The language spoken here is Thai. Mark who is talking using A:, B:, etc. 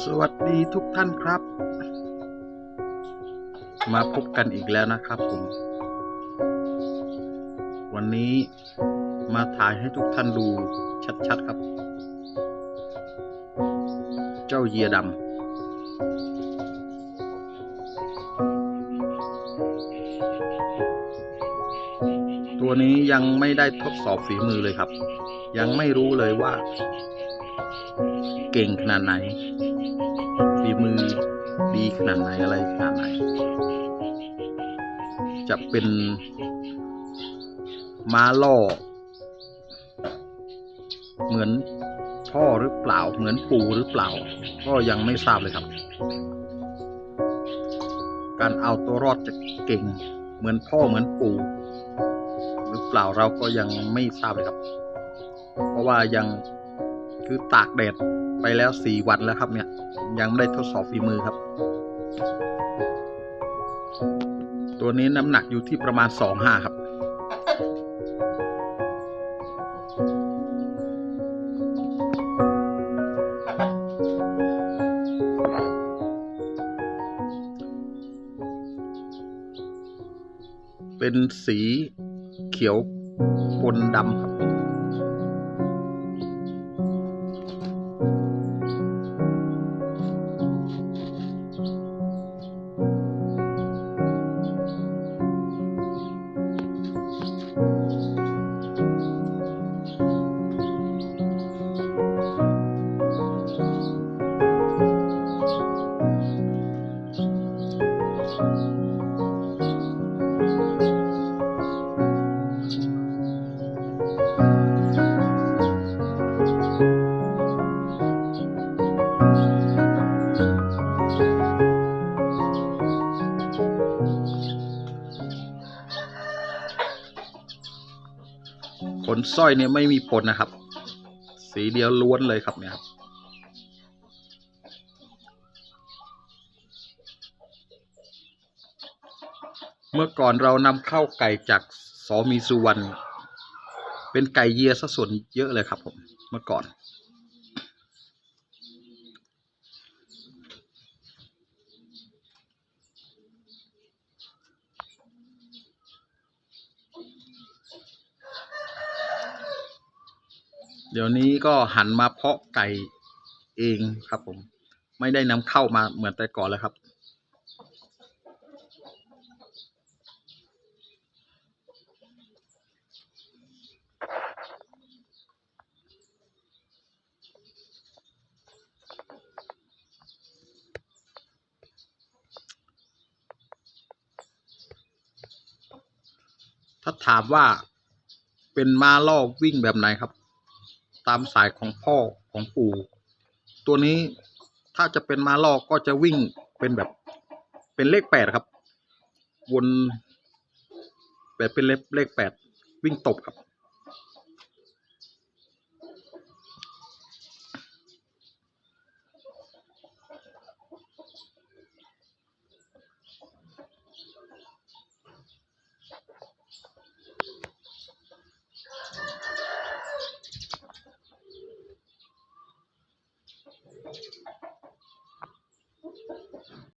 A: สวัสดีทุกท่านครับ มาพบกันอีกแล้วนะครับผม วันนี้มาถ่ายให้ทุกท่านดูชัดๆครับ เจ้าเยียดำตัวนี้ยังไม่ได้ทดสอบฝีมือเลยครับ ยังไม่รู้เลยว่า เก่งขนาดไหนฝีมือดีขนาดไหนอะไรขนาดไหน จะเป็นม้าล่อ เหมือนพ่อหรือเปล่า เหมือนปู่หรือเปล่า ก็ยังไม่ทราบเลยครับ การเอาตัวรอดจะเก่ง เหมือนพ่อเหมือนปู่หรือเปล่าเราก็ยังไม่ทราบเลยครับ เพราะว่ายัง คือตากแดดไปแล้วสี่วันแล้วครับ เนี่ย ยังไม่ได้ทดสอบฝีมือครับ ตัวนี้น้ำหนักอยู่ที่ประมาณสองห้าครับ เป็นสีเขียวปนดำครับ ขนสร้อยเนี่ยไม่มีปนนะครับ สีเดียวล้วนเลยครับเนี่ยครับเมื่อก่อนเรานำเข้าไก่จากสอมีสุวรรณเป็นไก่เยียซะส่วนเยอะเลยครับผมเมื่อก่อน เดี๋ยวนี้ก็หันมาเพาะไก่เองครับผม ไม่ได้นำเข้ามาเหมือนแต่ก่อนแล้วครับ ถ้าถามว่าเป็นม้าล่อวิ่งแบบไหนครับ ตามสายของพ่อของปู่ ตัวนี้ถ้าจะเป็นมาล่อก็จะวิ่งเป็นแบบเป็นเลขแปดครับ วนแบบเป็นเลขเลขแปดวิ่งตบครับ